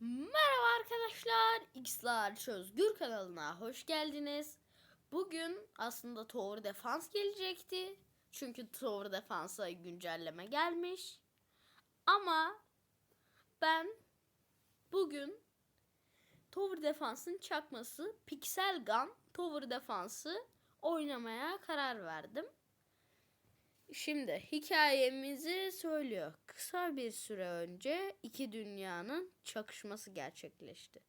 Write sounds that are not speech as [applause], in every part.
Merhaba arkadaşlar. X'lar Çözgür kanalına hoş geldiniz. Bugün aslında Tower Defense gelecekti. Çünkü Tower Defense'a güncelleme gelmiş. Ama ben bugün Tower Defense'ın çakması Pixel Gun Tower Defense'ı oynamaya karar verdim. Şimdi hikayemizi söylüyor. Kısa bir süre önce iki dünyanın çakışması gerçekleşti.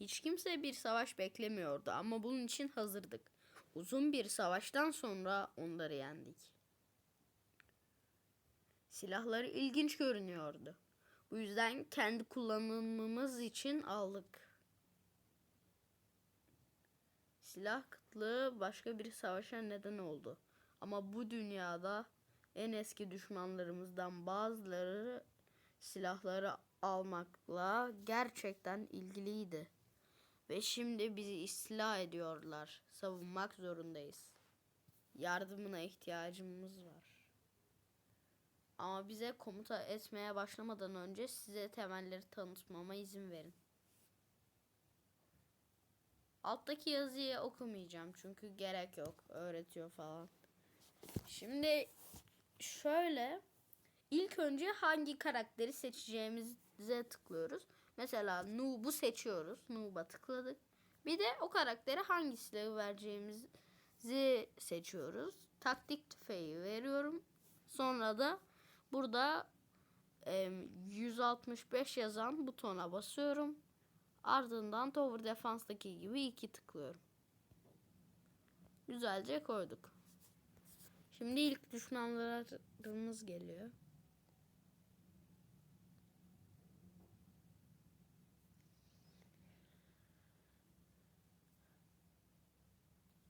Hiç kimse bir savaş beklemiyordu ama bunun için hazırdık. Uzun bir savaştan sonra onları yendik. Silahları ilginç görünüyordu. Bu yüzden kendi kullanımımız için aldık. Silah kıtlığı başka bir savaşa neden oldu. Ama bu dünyada en eski düşmanlarımızdan bazıları silahları almakla gerçekten ilgiliydi. Ve şimdi bizi istila ediyorlar. Savunmak zorundayız. Yardımına ihtiyacımız var. Ama bize komuta etmeye başlamadan önce size temelleri tanıtmama izin verin. Alttaki yazıyı okumayacağım çünkü gerek yok. Öğretiyor falan. Şimdi şöyle ilk önce hangi karakteri seçeceğimize tıklıyoruz. Mesela Noob'u seçiyoruz. Noob'a tıkladık. Bir de o karaktere hangi silahı vereceğimizi seçiyoruz. Taktik tüfeği veriyorum. Sonra da burada em, 165 yazan butona basıyorum. Ardından Tower Defense'daki gibi iki tıklıyorum. Güzelce koyduk. Şimdi ilk düşmanlarımız geliyor.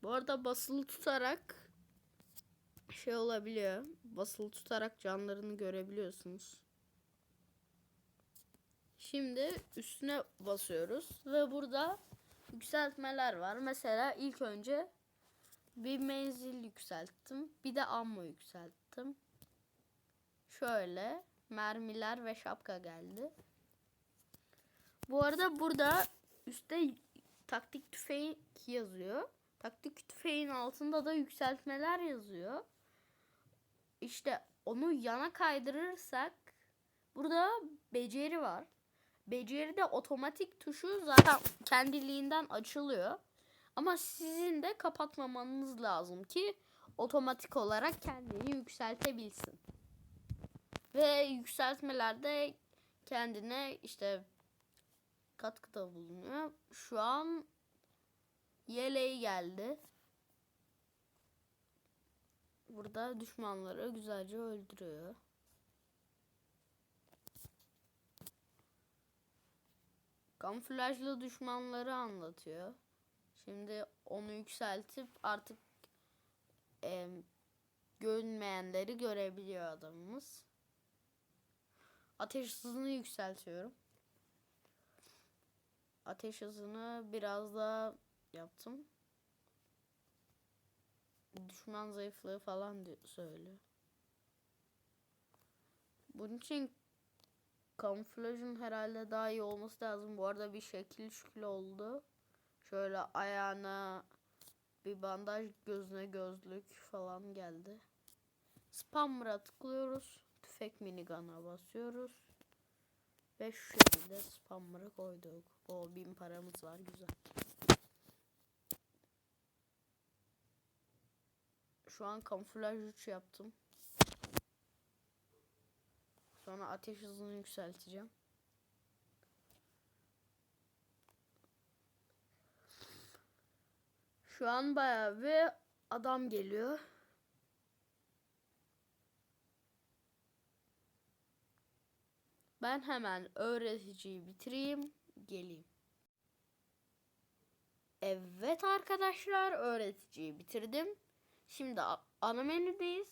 Bu arada basılı tutarak şey olabiliyor. Basılı tutarak canlarını görebiliyorsunuz. Şimdi üstüne basıyoruz ve burada yükseltmeler var. Mesela ilk önce bir menzil yükselttim. Bir de ammo yükselttim. Şöyle mermiler ve şapka geldi. Bu arada burada üstte taktik tüfeği yazıyor. Taktik tüfeğin altında da yükseltmeler yazıyor. İşte onu yana kaydırırsak burada beceri var. Beceride otomatik tuşu zaten kendiliğinden açılıyor. Ama sizin de kapatmamanız lazım ki otomatik olarak kendini yükseltebilsin. Ve yükseltmelerde kendine işte katkıda bulunuyor. Şu an yeleği geldi. Burada düşmanları güzelce öldürüyor. Kamuflajlı düşmanları anlatıyor. Şimdi onu yükseltip artık e, görünmeyenleri görebiliyor adamımız. Ateş hızını yükseltiyorum. Ateş hızını biraz daha yaptım. Düşman zayıflığı falan söylüyor. Bunun için kamuflajın herhalde daha iyi olması lazım. Bu arada bir şekil şükül oldu. Şöyle ayağına bir bandaj, gözüne gözlük falan geldi. Spammer'a tıklıyoruz. Tüfek minigun'a basıyoruz. Ve şu şekilde spammer'ı koyduk. O bin paramız var güzel. Şu an kamuflaj 3 yaptım. Sonra ateş hızını yükselteceğim. Şu an bayağı bir adam geliyor. Ben hemen öğreticiyi bitireyim, geleyim. Evet arkadaşlar, öğreticiyi bitirdim. Şimdi ana menüdeyiz.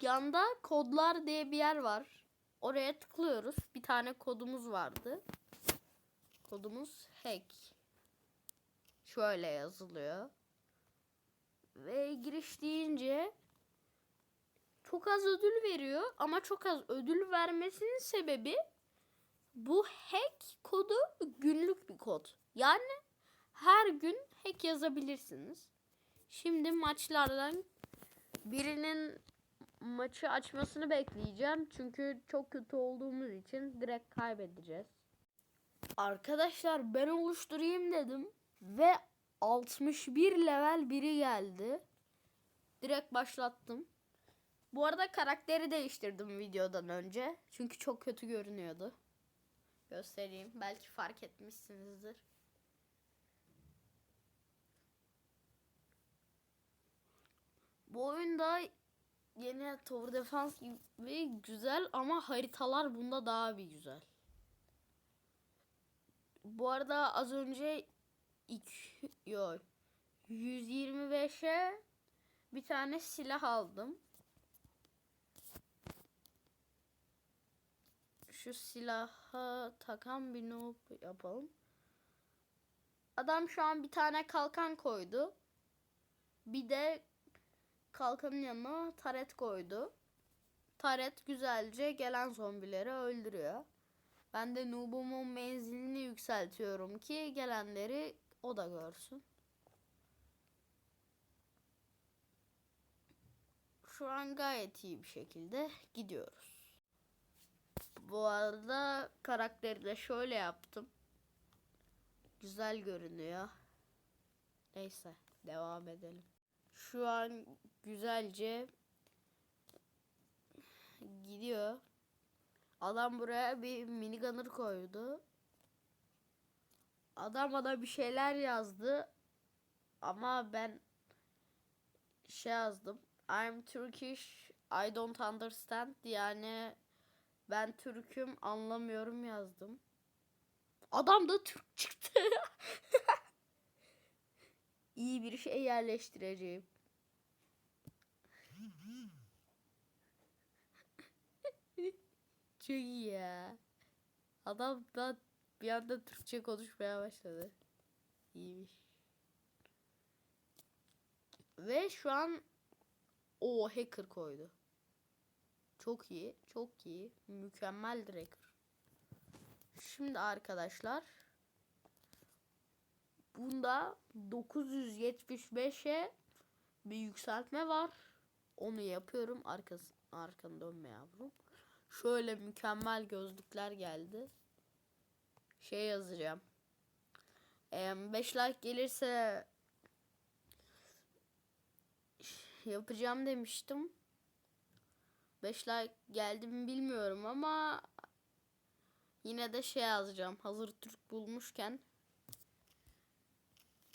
Yanda kodlar diye bir yer var. Oraya tıklıyoruz. Bir tane kodumuz vardı. Kodumuz hack. Şöyle yazılıyor. Ve giriş deyince çok az ödül veriyor ama çok az ödül vermesinin sebebi bu hack kodu günlük bir kod. Yani her gün hack yazabilirsiniz. Şimdi maçlardan birinin maçı açmasını bekleyeceğim. Çünkü çok kötü olduğumuz için direkt kaybedeceğiz. Arkadaşlar ben oluşturayım dedim ve 61 level biri geldi. Direkt başlattım. Bu arada karakteri değiştirdim videodan önce. Çünkü çok kötü görünüyordu. Göstereyim. Belki fark etmişsinizdir. Bu oyunda yeni Tower Defense gibi güzel ama haritalar bunda daha bir güzel. Bu arada az önce 2 yok 125'e bir tane silah aldım. Şu silaha takan bir noob yapalım. Adam şu an bir tane kalkan koydu. Bir de kalkanın yanına taret koydu. Taret güzelce gelen zombileri öldürüyor. Ben de noobumun menzilini yükseltiyorum ki gelenleri o da görsün. Şu an gayet iyi bir şekilde gidiyoruz. Bu arada karakteri de şöyle yaptım. Güzel görünüyor. Neyse devam edelim. Şu an güzelce gidiyor. Adam buraya bir minigunner koydu. Adam bana bir şeyler yazdı. Ama ben şey yazdım. I'm Turkish, I don't understand. Yani ben Türk'üm anlamıyorum yazdım. Adam da Türk çıktı. [laughs] İyi bir şey yerleştireceğim. [laughs] Çok iyi ya. Adam da bir anda Türkçe konuşmaya başladı. İyiymiş. Ve şu an o hacker koydu. Çok iyi, çok iyi. Mükemmel hacker. Şimdi arkadaşlar bunda 975'e bir yükseltme var. Onu yapıyorum. Arkası, arkanı dönme yavrum. Şöyle mükemmel gözlükler geldi. Şey yazacağım. 5 like gelirse yapacağım demiştim. 5 like geldi mi bilmiyorum ama yine de şey yazacağım. Hazır Türk bulmuşken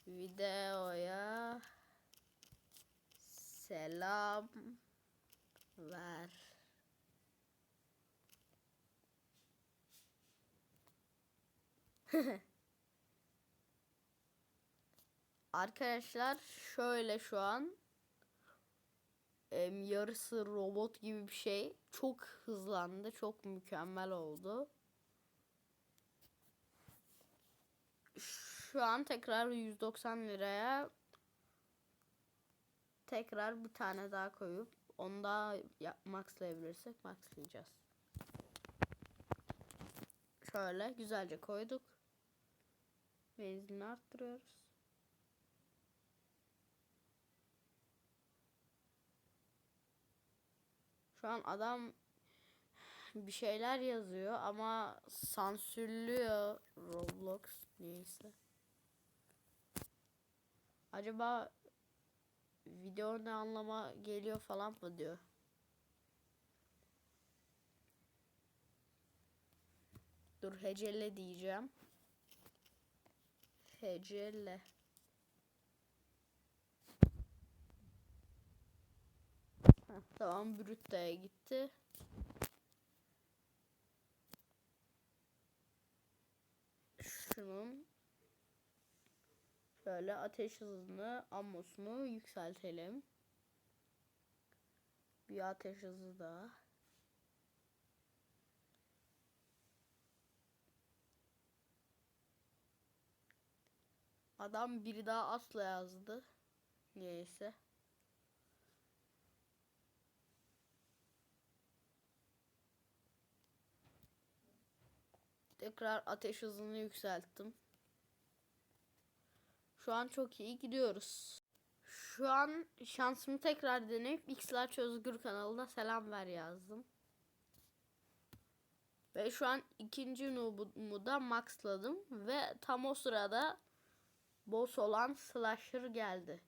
videoya selam ver. [laughs] Arkadaşlar şöyle şu an em, yarısı robot gibi bir şey. Çok hızlandı. Çok mükemmel oldu. Şu an tekrar 190 liraya tekrar bir tane daha koyup onu da maxlayabilirsek maxlayacağız. Şöyle güzelce koyduk. Benzini arttırıyoruz. Şu an adam bir şeyler yazıyor ama sansürlüyor Roblox neyse. Acaba video ne anlama geliyor falan mı diyor. Dur hecele diyeceğim. Hecele. Heh, tamam Brütte'ye gitti. Şunun Şöyle ateş hızını, ammosunu yükseltelim. Bir ateş hızı daha. Adam biri daha asla yazdı. Niyeyse. Tekrar ateş hızını yükselttim. Şu an çok iyi gidiyoruz. Şu an şansımı tekrar deneyip X'ler Özgür kanalına selam ver yazdım. Ve şu an ikinci noobumu da maxladım. Ve tam o sırada boss olan Slasher geldi.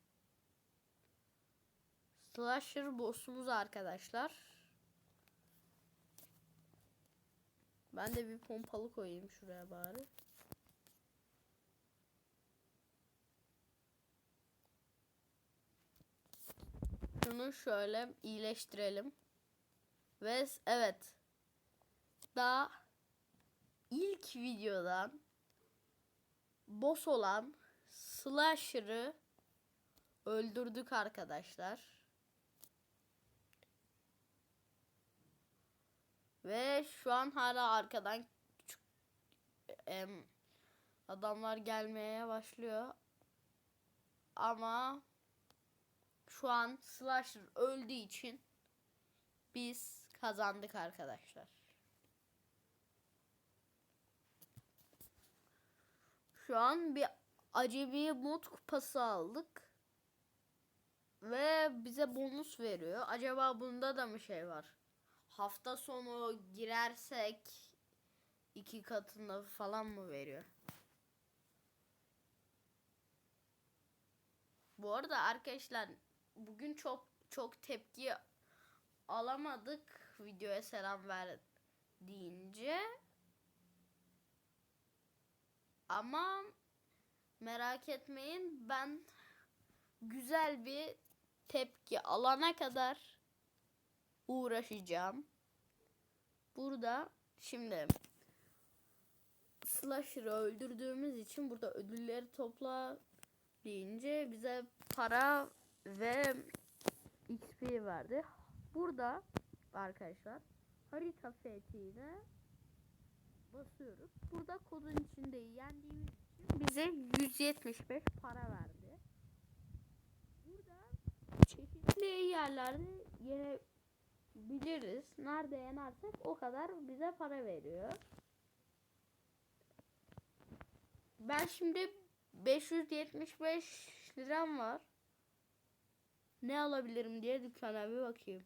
Slasher boss'umuz arkadaşlar. Ben de bir pompalı koyayım şuraya bari. Şunu şöyle iyileştirelim. Ve evet. Daha ilk videodan boss olan Slasher'ı öldürdük arkadaşlar. Ve şu an hala arkadan küçük em, adamlar gelmeye başlıyor. Ama şu an Slasher öldüğü için biz kazandık arkadaşlar. Şu an bir acemi mod kupası aldık. Ve bize bonus veriyor. Acaba bunda da mı şey var? Hafta sonu girersek iki katında falan mı veriyor? Bu arada arkadaşlar bugün çok çok tepki alamadık videoya selam ver deyince. Ama merak etmeyin ben güzel bir tepki alana kadar uğraşacağım. Burada şimdi Slasher'ı öldürdüğümüz için burada ödülleri topla deyince bize para ve XP verdi. Burada arkadaşlar harita fethiyle basıyoruz. Burada kodun içinde yendiğimiz için bize 175 para verdi. Burada çeşitli yerlerde yenebiliriz. Nerede yenersek o kadar bize para veriyor. Ben şimdi 575 liram var. Ne alabilirim diye dükkana bir bakayım.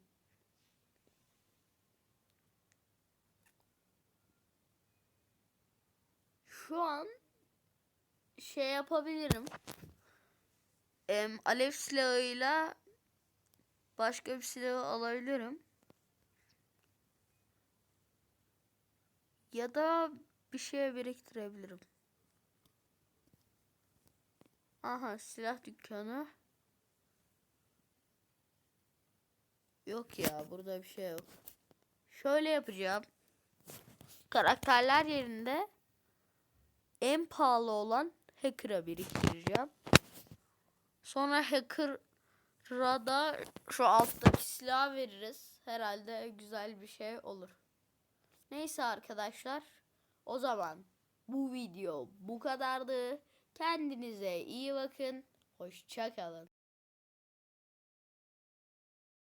Şu an şey yapabilirim. Em, alev silahıyla başka bir silah alabilirim. Ya da bir şey biriktirebilirim. Aha silah dükkanı. Yok ya burada bir şey yok. Şöyle yapacağım. Karakterler yerinde en pahalı olan Hacker'a biriktireceğim. Sonra Hacker'a da şu alttaki silah veririz. Herhalde güzel bir şey olur. Neyse arkadaşlar. O zaman bu video bu kadardı. Kendinize iyi bakın. Hoşçakalın.